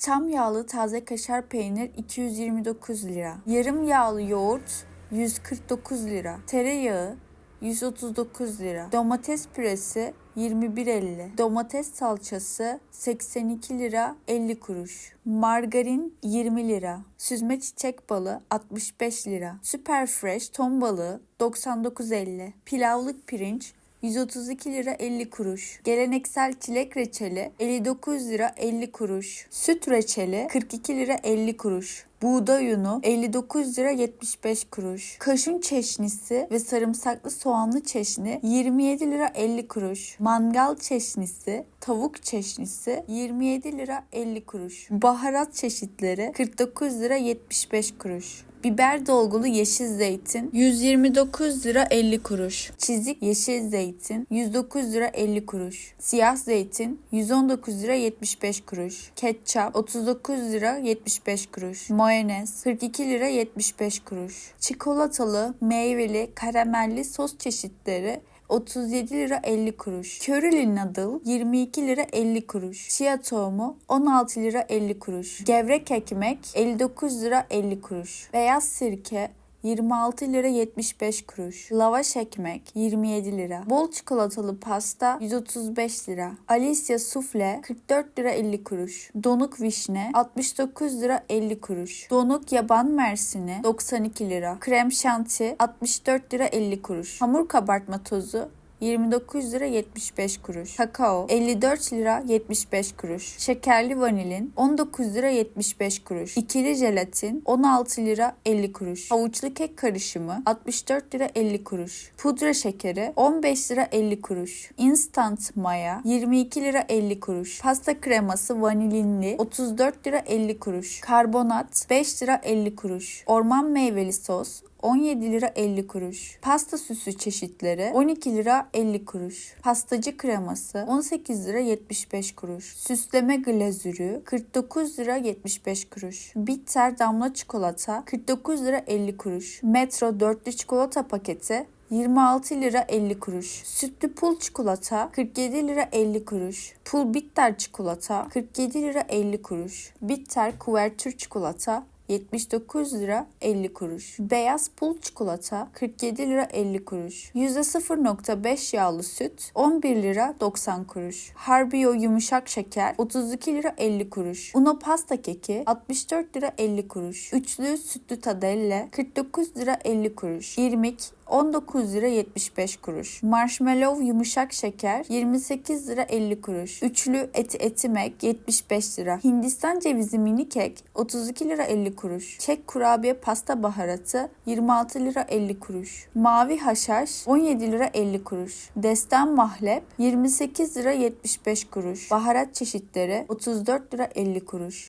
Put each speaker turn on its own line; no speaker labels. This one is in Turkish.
Tam yağlı taze kaşar peynir 229 lira. Yarım yağlı yoğurt 149 lira. Tereyağı 139 lira. Domates püresi 21.50. Domates salçası 82 lira 50 kuruş. Margarin 20 lira. Süzme çiçek balı 65 lira. Süper fresh ton balığı 99.50. Pilavlık pirinç 132 lira 50 kuruş. Geleneksel çilek reçeli 59 lira 50 kuruş. Süt reçeli 42 lira 50 kuruş. Buğday unu 59 lira 75 kuruş. Kaşın çeşnisi ve sarımsaklı soğanlı çeşni 27 lira 50 kuruş. Mangal çeşnisi, tavuk çeşnisi 27 lira 50 kuruş. Baharat çeşitleri 49 lira 75 kuruş. Biber dolgulu yeşil zeytin 129 lira 50 kuruş. Çizik yeşil zeytin 109 lira 50 kuruş. Siyah zeytin 119 lira 75 kuruş. Ketçap 39 lira 75 kuruş. Mayonez 42 lira 75 kuruş. Çikolatalı, meyveli, karamelli sos çeşitleri 37 lira 50 kuruş. Körili nadıl 22 lira 50 kuruş. Chia tohumu 16 lira 50 kuruş. Gevrek ekmek 59 lira 50 kuruş. Beyaz sirke 26 lira 75 kuruş. Lavaş ekmek 27 lira. Bol çikolatalı pasta 135 lira. Alicia sufle 44 lira 50 kuruş. Donuk vişne 69 lira 50 kuruş. Donuk yaban mersini 92 lira. Krem şanti 64 lira 50 kuruş. Hamur kabartma tozu 29 lira 75 kuruş. Kakao 54 lira 75 kuruş. Şekerli vanilin 19 lira 75 kuruş. İkili jelatin 16 lira 50 kuruş. Havuçlu kek karışımı 64 lira 50 kuruş. Pudra şekeri 15 lira 50 kuruş. Instant maya 22 lira 50 kuruş. Pasta kreması vanilinli 34 lira 50 kuruş. Karbonat 5 lira 50 kuruş. Orman meyveli sos 17 lira 50 kuruş. Pasta süsü çeşitleri 12 lira 50 kuruş. Pastacı kreması 18 lira 75 kuruş. Süsleme glazürü 49 lira 75 kuruş. Bitter damla çikolata 49 lira 50 kuruş. Metro dörtlü çikolata paketi 26 lira 50 kuruş. Sütlü pul çikolata 47 lira 50 kuruş. Pul bitter çikolata 47 lira 50 kuruş. Bitter kuvertür çikolata 79 lira 50 kuruş. Beyaz pul çikolata 47 lira 50 kuruş. %0.5 yağlı süt 11 lira 90 kuruş. Harbiyo yumuşak şeker 32 lira 50 kuruş. Uno pasta keki 64 lira 50 kuruş. Üçlü sütlü tadelle 49 lira 50 kuruş. İrmik 19 lira 75 kuruş. Marshmallow yumuşak şeker 28 lira 50 kuruş. Üçlü eti etimek 75 lira. Hindistan cevizi mini kek 32 lira 50 kuruş. Çek kurabiye pasta baharatı 26 lira 50 kuruş. Mavi haşhaş 17 lira 50 kuruş. Destan mahlep 28 lira 75 kuruş. Baharat çeşitleri 34 lira 50 kuruş.